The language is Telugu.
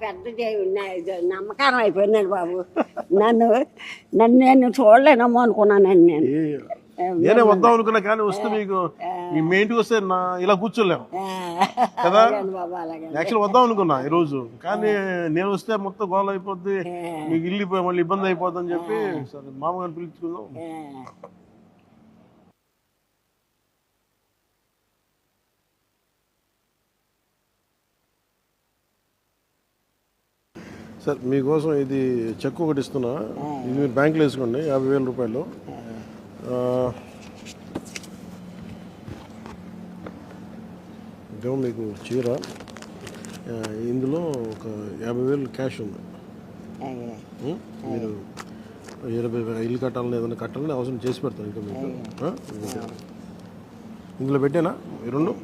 పెద్ద నా- ఇది నమ్మకారం అయిపోయిందండి బాబు. నన్ను నన్ను నేను చూడలేనమ్మో అనుకున్నానండి నేను. నేనే వద్దాం అనుకున్నా కానీ వస్తే మీకు మీ ఇంటికి వస్తే నా ఇలా కూర్చోలేము. కదా? యాక్చువల్ వద్దాం అనుకున్నా ఈ రోజు కానీ నేను వస్తే మొత్తం గోల అయిపోద్ది మీకు ఇల్లు మళ్ళీ ఇబ్బంది అయిపోద్ది అని చెప్పి సరే మామగారిని పిలుచుకుందాం సార్ మీకోసం ఇది చెక్ ఒకటి ఇస్తున్నా. ఇది మీరు బ్యాంకులో వేసుకోండి యాభై వేల రూపాయలు. ఇదేమో మీకు చీర. ఇందులో ఒక యాభై వేలు క్యాష్ ఉంది? మీరు ఇరవై వే- ఇల్లు కట్టాలని ఏదైనా కట్టాలని అవసరం చేసి పెడతాను ఇంకా మీకు? ఇందులో పెట్టానా? రెండు?